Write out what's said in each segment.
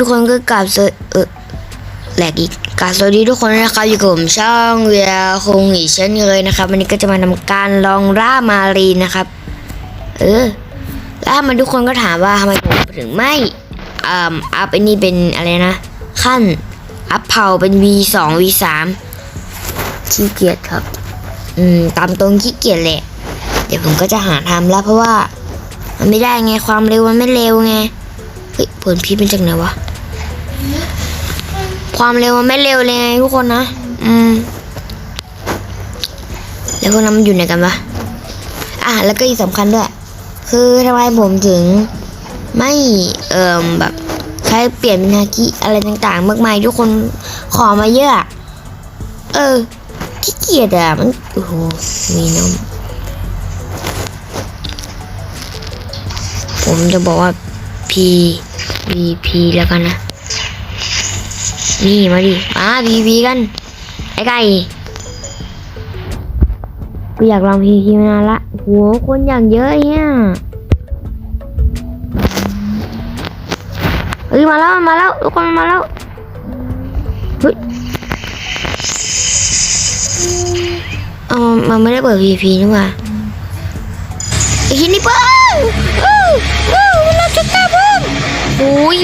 ทุกคนก็กราบเออแหลกอีกกาบสวัสดีทุกคนนะครับอยู่กับผมช่องเวียคงอีกเช่นเคยนะครับ วันนี้ก็จะมาทำการลองร่ามารีนนะครับ เออแล้วมันทุกคนก็ถามว่าทำไมผมถึงไม่อ่าอัพไอ้นี่เป็นอะไรนะ ขั้นอัพเผาเป็น V2 V3 ขี้เกียจครับ อืม ตามตรงขี้เกียจแหละ เดี๋ยวผมก็จะหาทำแล้วเพราะว่า มันไม่ได้ไงความเร็วมันไม่เร็วไงเฮ้ยผลพิษเป็นจากไหนวะ ความเร็วมันไม่เร็วเลยไงทุกคนนะ อืม แล้วพวกนั้นมันอยู่ไหนกันวะอะ แล้วก็อีกสำคัญด้วย คือทำไมผมถึง ไม่ เอ่อแบบใช้เปลี่ยนเป็นฮากิอะไรต่างๆ มากมายทุกคนขอมาเยอะ เออขี้เกียจอะมัน โอ้โห มีนมผมจะบอกว่า P V P แล้วกันนะ นี่มาดิมา P P กัน ไอ้ไก่กูอยากลอง P P มานานละโหคนอย่างเยอะเนี่ยเฮ้ยมาแล้วมาแล้วทุกคนมาแล้วเฮ้ยเอามันไม่ได้เปิด P P นี่ว่าไอ้ที่นี่เปิดอู้อู้เราจะกลับบ้านโอ้ยลุมไม่เฮี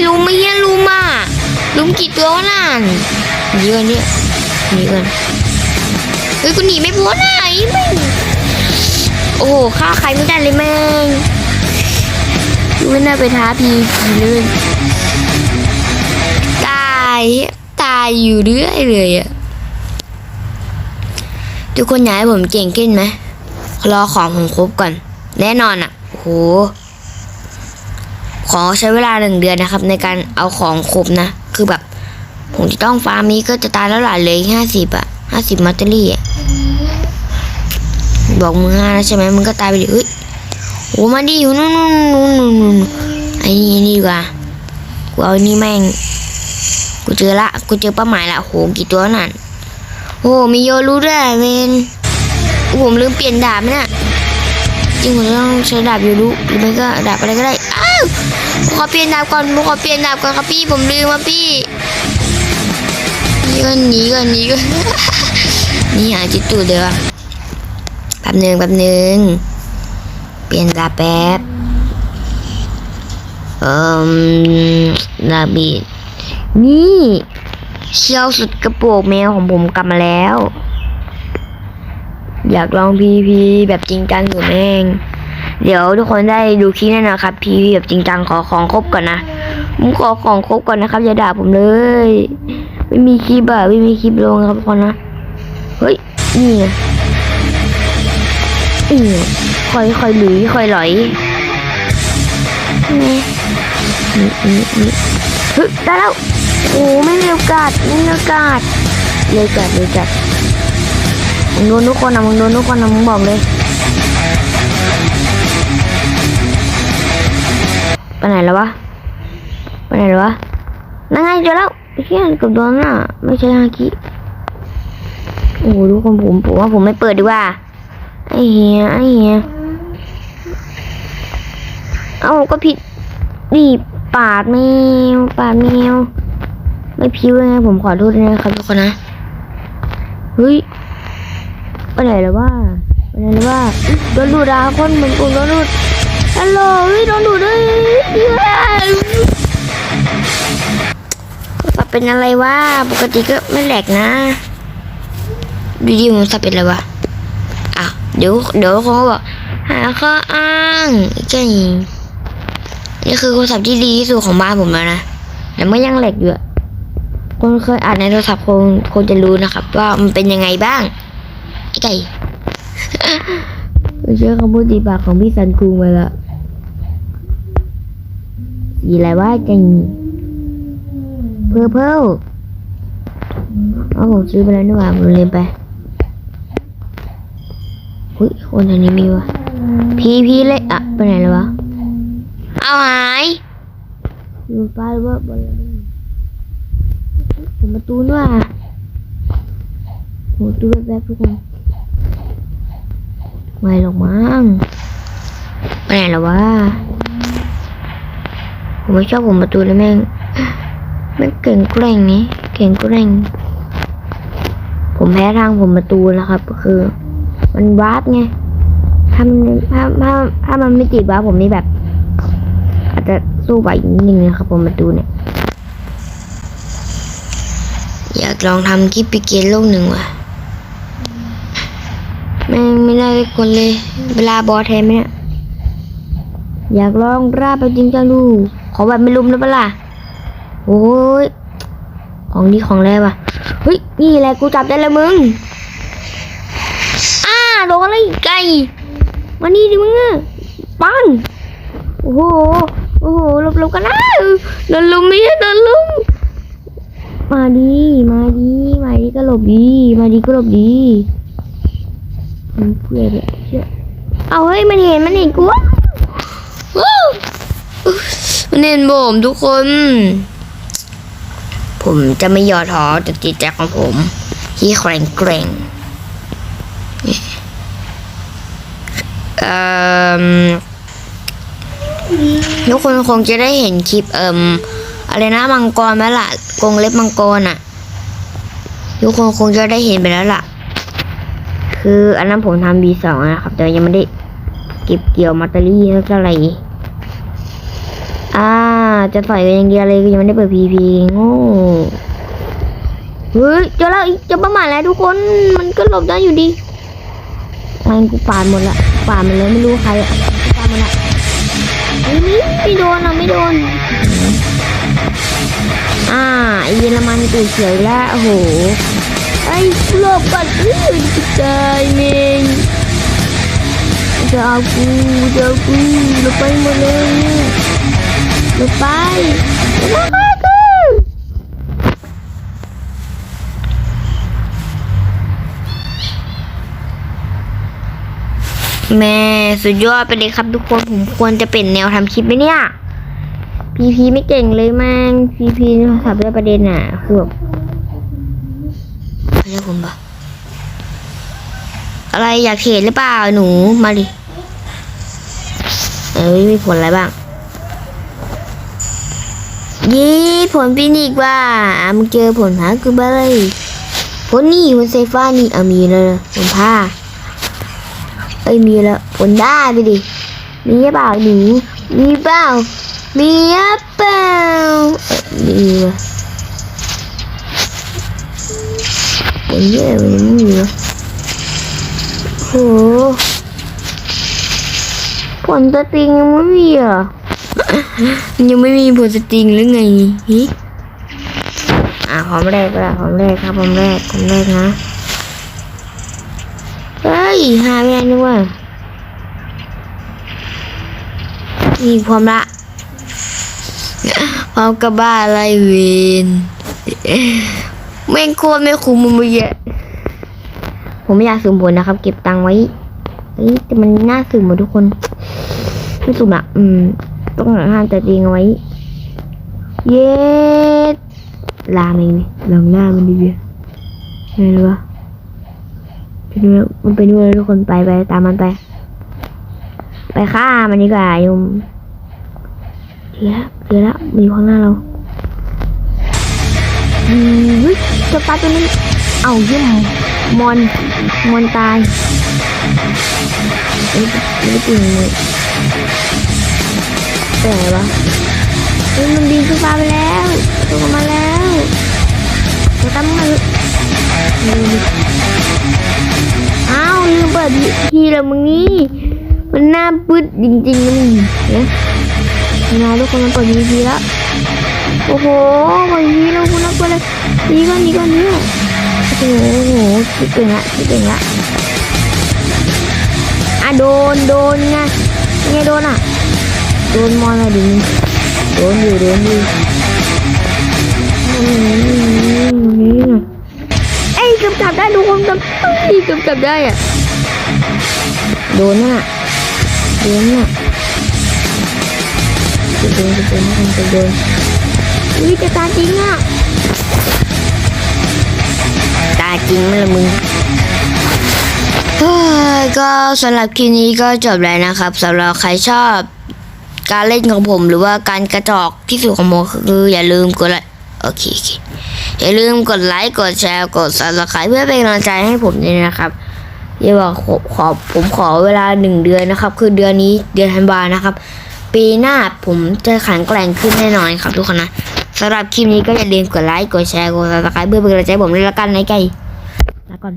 ยลุมอะ ลุมกี่ตัววะนั่นหนีกันเนี่ยหนีกันเฮ้ยกูหนีไม่พ้นอะไอ้แม่งโอ้โหฆ่าใครไม่ได้เลยแม่งกูไม่น่าไปท้าพีพีเลยตายตายอยู่เรื่อยเลยอะทุกคนอยากให้ผมเก่งขึ้นไหมรอของผมครบก่อน แน่นอนอะโอ้โหขอใช้เวลาหนึ่งเดือนนะครับ ในการเอาของครบนะ คือแบบ ผมจะต้องฟาร์มนี้ก็จะตายแล้วหล่ะเลยห้าสิบอะห้าสิบมัตเตอรี่อะบอกมึงห้าแล้วใช่ไหมมึงก็ตายไปดิเฮ้ยโอ้มาดิอยู่นู่นนู่นนู่นนู่นไอ้นี่นี่ดีกว่ากูเอานี่แม่ง กูเจอละ กูเจอเป้าหมายละโหกี่ตัวนั่นโอ้มีโยรู้ด้วยเวนผมลืมเปลี่ยนดาบไหมน่ะจริงผมต้องใช้ดาบยูรุหรือไม่ก็ดาบอะไรก็ได้อ้าว ขอเปลี่ยนดาบก่อนผมขอเปลี่ยนดาบก่อนครับพี่ผมลืมว่าพี่นี่กันหนีกันหนีกันหนีหาจิตตูดเดี๋ยวแป๊บหนึ่งแป๊บหนึ่งเปลี่ยนดาบแป๊บเอ่อดาบีนี่เชี่ยวสุดกระโปรงแมวของผมกลับมาแล้ว อยากลองพีพีแบบจริงจังอยู่แม่ง เดี๋ยวทุกคนได้ดูคลิปแน่นอนครับพีพีแบบจริงจังขอของครบก่อนนะผมขอของครบก่อนนะครับอย่าด่าผมเลย ไม่มีคลิปอะไม่มีคลิปลงครับทุกคนนะเฮ้ยนี่ไงนี่ไงคอยคอยหลุยคอยหลอยนี่นี่นี่ฮ้ยได้แล้วโอ้ไม่มีโอกาสไม่มีโอกาสเลยจัดเลยจัดมึงโดนทุกคนนะมึงโดนทุกคนนะมึงบอกเลย ไปไหนแล้ววะ ไปไหนแล้ววะ นั่งไงเจอแล้วไอ้เชี่ยกับโดนน่ะ ไม่ใช่ฮาคิโอ้โหทุกคนผมผมว่าผมไม่เปิดดีกว่า ไอ้เฮียไอ้เฮียเอ้าก็ผิดนี่ปาดแมวปาดแมว ไม่พิ้วไงผมขอโทษด้วยนะครับทุกคนนะ เฮ้ยไปไหนแล้วว่าไปไหนแล้วว่าโดนดูดาคนเหมือนกูโดนดูด ฮัลโหลเฮ้ยโดนดูดเลยสับเป็นอะไรวะ ปกติก็ไม่แหลกนะ ดูดิมันสับเป็นอะไรวะ อะ เดี๋ยว เดี๋ยวคงก็บอกหาข้ออ้างอีกแค่นี้นี่คือโทรศัพท์ที่ดีที่สุดของบ้านผมแล้วนะ แต่ไม่ยังแหลกอยู่อะคนเคยอ่านในโทรศัพท์คงคงจะรู้นะครับ ว่ามันเป็นยังไงบ้างไอ้ไก่ไม่เชื่อคำพูดตีปากของพี่สันคุงไปละ สีอะไรวะจังเพอร์เพลเอาผมซื้อไปแล้วนี่หว่าผมลืมไปอุ้ยคนอันนี้มีวะพีพีเล็กอะไปไหนแล้ววะ เอาหายอยู่ป้ายว่าบอะไรผมประตูด้วยอะโหตู้แบบทุกคนไม่หรอกมั้งไปไหนแล้ววะ ผมไม่ชอบผมประตูเลยแม่งไม่เก่งแกร่งนี่เก่งแกร่ง ผมแพ้ทางผมประตูแล้วครับ ก็คือ มันวาร์ปไงถ้ามันถ้าถ้าถ้ามันไม่ติดวาร์ปผมนี่แบบ อาจจะสู้ไหวนิดนึงนะครับ ผมประตูเนี่ยอยากลองทำคลิปปีเกนโลกหนึ่งว่ะแม่งไม่ได้คนเลย เวลาบอแทนไหมเนี่ย อยากลองราบไปจริงจังดู อแบบไม่ลุมได้ปล่ะโอ้ยของดีของแรงว่ะเฮ้ยนี่แหละกูจับได้แล้วมึงอ้าโดนอะไรไก่มานี่ดิมึงอะปังโอ้โหโอ้โหหลบๆกันนะโดนลุมไม่ใช่โดนลุมมาดีมาดีมาดีก็หลบดีมาดีก็หลบดีเพื่อนเลยเชื่อเอาเฮ้ยมันเห็นมันเห็นกู วะว้นนผมทุกคน ผมจะไม่ย่อท้อจุดจิตใจของผม ที่แข็งแกร่งทุกคนคงจะได้เห็นคลิปเอ่มอะไรนะมังกรไหมล่ะกงเล็บมังกรอะ ทุกคนคงจะได้เห็นไปแล้วล่ะ คืออันนั้นผมทำ B2 นะครับ แต่ยังไม่ได้เก็บเกี่ยวมัตเตอรี่เท่าไหร่ อ่า จะต่อยกันอย่างเดียวเลยก็ยังไม่ได้เปิด PP โง่เฮ้ยเจอแล้วอีกเจอประมาทแล้วทุกคนมันก็หลบได้อยู่ดีมันกูปาดหมดละปาดมันเลยไม่รู้ใครอะปาดมันละไอ้นี่ไม่โดนอะไม่โดน อ่าเยอรมันกูเฉยแล้วโอ้โหไอ้หลบก่อนอื้อจะตายเมงจะเอากูจะเอากูหลบไปหมดเลย ลบไปแม่สุดยอดไปเลยครับทุกคนผมควรจะเป็นแนวทำคลิปไหมเนี่ยพีพีไม่เก่งเลยแม่งพีพีสับได้ประเด็นอะคือแบบเรียกผมปะอะไรอยากเห็นหรือเปล่าหนูมาดิเอ้ยมีผลอะไรบ้าง ยี่ผลฟินิกว่าอะมึงเจอผลหากูบ้าเลยผลนี่ผลเซฟ้านี่เอามีแล้วผลผ้าเอ้ยมีแล้วผลได้ไปดิมีเปล่าหนูมีเปล่ามีเปล่าเอ่อมีวะผลเยอะมันไม่มีวะโหผลสตริงยังไม่มีเหรอะ ยังไม่มีผลสตริงหรือไงฮิอะพร้อมแรกก็ได้พร้อมแรกครับพร้อมแรกพร้อมแรกนะเฮ้ยหาไม่ได้นึกว่ามีความละพร้อมกับบ้าอะไรเวนแม่งโคตรไม่คุ้มมันเยอะผมไม่อยากสุ่มผลนะครับ เก็บตังไว้เฮ้ยแต่มันน่าสุ่มหมดทุกคนไม่สุ่มอะอืม ต้องห้ามแต่จริงเอาไว้ เย็ดลามันนี่ลองหน้ามันดีเบียไม่รู้วะไปดูมันไปดูแล้วทุกคนไปไปตามมันไป ไปฆ่ามันดีกว่าโยมเดี๋ยวแล้วเดี๋ยวแล้วมันอยู่ข้างหน้าเราอืมเฮ้ยจะปลาตัวนี้เอาเยี่ยมมอนมอนตายเอ้ยไม่ได้ปิงเลย แต่ไหนวะมันบินขึ้นฟ้าไปแล้วตกมาแล้วจะตั้งมาลืมอ้าวลืมเปิดทีแล้วมึงนี่มันน่าบึดจริงๆนะมึงเนี่ยงานทุกคนมันเปิดทีทีล้วโอ้โหเปิดทีแล้วคุณนักไปเลยนี่ก่อนนี่ก่อนนี่โอ้โหโอ้โหคิดเก่งละคิดเก่งละอะโดนโดนไงไงโดนอะ โดนมอนอะไรดิโดนอยู่โดนอยู่อืมเอ้ยเกือบจับได้ทุกคนจับเอ้ยเกือบจับได้อะโดนน่ะโดนน่ะจะโดนจะโดนจะโดนจะโดนอุ้ยจะตายจริงอะตายจริงไหมล่ะมึงเฮ้ยก็สำหรับคลิปนี้ก็จบแล้วนะครับสำหรับใครชอบ การเล่นของผมหรือว่าการกระจอกที่สุดของผมคืออย่าลืมกดไลค์โอเคโอเคอย่าลืมกดไลค์กดแชร์กด subscribe เพื่อเป็นกำลังใจให้ผมด้วยนะครับเดี๋ยวบอกขอผมขอเวลาหนึ่งเดือนนะครับ คือเดือนนี้เดือนธันวานะครับ ปีหน้าผมจะแข็งแกร่งขึ้นแน่นอนครับทุกคนนะสำหรับคลิปนี้ก็อย่าลืมกดไลค์กดแชร์กด subscribe เพื่อเป็นกำลังใจผมด้วยละกันในไก่ลาก่อน